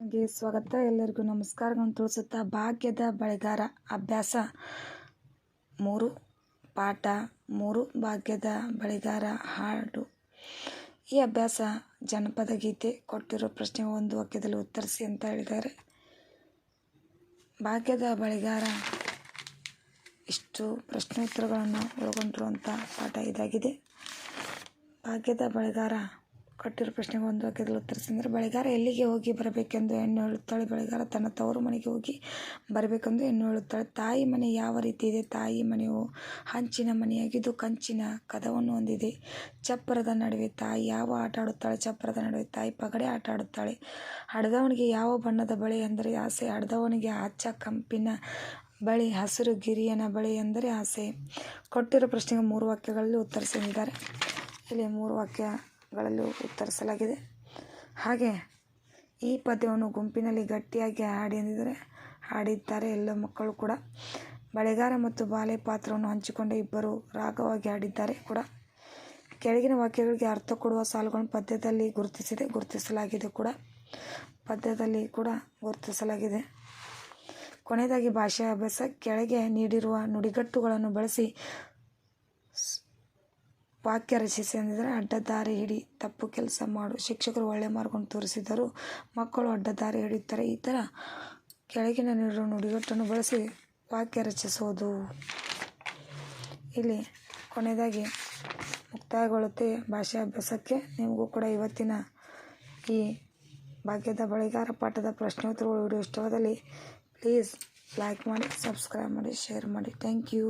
ಗೆ ಸ್ವಾಗತ. ಎಲ್ಲರಿಗೂ ನಮಸ್ಕಾರಗಳನ್ನು ತಿಳಿಸುತ್ತಾ ಭಾಗ್ಯದ ಬಳೆಗಾರ ಅಭ್ಯಾಸ ಮೂರು, ಪಾಠ ಮೂರು, ಭಾಗ್ಯದ ಬಳೆಗಾರ ಹಾಡು. ಈ ಅಭ್ಯಾಸ ಜನಪದ ಗೀತೆ ಕೊಟ್ಟಿರೋ ಪ್ರಶ್ನೆ ಒಂದು ವಾಕ್ಯದಲ್ಲಿ ಉತ್ತರಿಸಿ ಅಂತ ಹೇಳಿದ್ದಾರೆ. ಭಾಗ್ಯದ ಬಳೆಗಾರ ಇಷ್ಟು ಪ್ರಶ್ನೋತ್ತರಗಳನ್ನು ಒಳಗೊಂಡಿರುವಂಥ ಪಾಠ ಇದಾಗಿದೆ. ಭಾಗ್ಯದ ಬಳೆಗಾರ ಕೊಟ್ಟಿರೋ ಪ್ರಶ್ನೆಗೆ ಒಂದು ವಾಕ್ಯದಲ್ಲಿ ಉತ್ತರಿಸಿದ್ರೆ ಬಳೆಗಾರ ಎಲ್ಲಿಗೆ ಹೋಗಿ ಬರಬೇಕೆಂದು ಹೆಣ್ಣು ಹೇಳುತ್ತಾಳೆ. ಬಳೆಗಾರ ತನ್ನ ತವರು ಮನೆಗೆ ಹೋಗಿ ಬರಬೇಕೆಂದು ಹೆಣ್ಣು ಹೇಳುತ್ತಾಳೆ. ತಾಯಿ ಮನೆ ಯಾವ ರೀತಿ ಇದೆ? ತಾಯಿ ಮನೆಯು ಹಂಚಿನ ಮನೆಯಾಗಿದ್ದು ಕಂಚಿನ ಕದವನ್ನು ಹೊಂದಿದೆ. ಚಪ್ಪರದ ನಡುವೆ ತಾಯಿ ಯಾವ ಆಟ ಆಡುತ್ತಾಳೆ? ಚಪ್ಪರದ ನಡುವೆ ತಾಯಿ ಪಗಡೆ ಆಟ ಆಡುತ್ತಾಳೆ. ಹಡದವನಿಗೆ ಯಾವ ಬಣ್ಣದ ಬಳೆ ಎಂದರೆ ಆಸೆ? ಹಡದವನಿಗೆ ಆಚ ಕಂಪಿನ ಬಳಿ, ಹಸಿರು ಗಿರಿಯನ ಬಳಿ ಎಂದರೆ ಆಸೆ. ಕೊಟ್ಟಿರೋ ಪ್ರಶ್ನೆಗೆ ಮೂರು ವಾಕ್ಯಗಳಲ್ಲಿ ಉತ್ತರಿಸಿದ್ದಾರೆ ಇಲ್ಲಿ ಮೂರು ವಾಕ್ಯಗಳಲ್ಲಿ ಉತ್ತರಿಸಲಾಗಿದೆ. ಹಾಗೆ ಈ ಪದ್ಯವನ್ನು ಗುಂಪಿನಲ್ಲಿ ಗಟ್ಟಿಯಾಗಿ ಹಾಡಿ ಎಂದಿದ್ದಾರೆ ಹಾಡಿದ್ದಾರೆ ಎಲ್ಲ ಮಕ್ಕಳು ಕೂಡ. ಬಳೆಗಾರ ಮತ್ತು ಬಾಲೆ ಪಾತ್ರವನ್ನು ಹಂಚಿಕೊಂಡು ಇಬ್ಬರು ರಾಗವಾಗಿ ಹಾಡಿದ್ದಾರೆ ಕೂಡ. ಕೆಳಗಿನ ವಾಕ್ಯಗಳಿಗೆ ಅರ್ಥ ಕೊಡುವ ಸಾಲುಗಳನ್ನು ಪದ್ಯದಲ್ಲಿ ಗುರುತಿಸಿದೆ, ಗುರುತಿಸಲಾಗಿದೆ ಕೂಡ. ಪದ್ಯದಲ್ಲಿ ಕೂಡ ಗುರುತಿಸಲಾಗಿದೆ. ಕೊನೆಯದಾಗಿ ಭಾಷಾ ಅಭ್ಯಾಸ. ಕೆಳಗೆ ನೀಡಿರುವ ನುಡಿಗಟ್ಟುಗಳನ್ನು ಬಳಸಿ ವಾಕ್ಯ ರಚಿಸಿ ಅಡ್ಡ ಅಡ್ಡದಾರಿ ಹಿಡಿ ತಪ್ಪು ಕೆಲಸ ಮಾಡು. ಶಿಕ್ಷಕರು ಒಳ್ಳೆಯ ಮಾರ್ಗವನ್ನು ತೋರಿಸಿದರು ಮಕ್ಕಳು ಅಡ್ಡದಾರಿ ಹಿಡಿಯುತ್ತಾರೆ. ಈ ಥರ ಕೆಳಗಿನ ನೀಡುವ ನುಡಿಗಟ್ಟನ್ನು ಬಳಸಿ ವಾಕ್ಯ ರಚಿಸೋದು. ಇಲ್ಲಿ ಕೊನೆಯದಾಗಿ ಮುಕ್ತಾಯಗೊಳ್ಳುತ್ತೆ ಭಾಷೆ ಅಭ್ಯಾಸಕ್ಕೆ ನಿಮಗೂ ಕೂಡ ಇವತ್ತಿನ ಈ ಭಾಗ್ಯದ ಬಳಿಗಾರ ಪಾಠದ ಪ್ರಶ್ನೋತ್ತರಗಳು ವಿಡಿಯೋ ಇಷ್ಟವಾದಲ್ಲಿ ಪ್ಲೀಸ್ ಲೈಕ್ ಮಾಡಿ, ಸಬ್ಸ್ಕ್ರೈಬ್ ಮಾಡಿ, ಶೇರ್ ಮಾಡಿ. Thank you.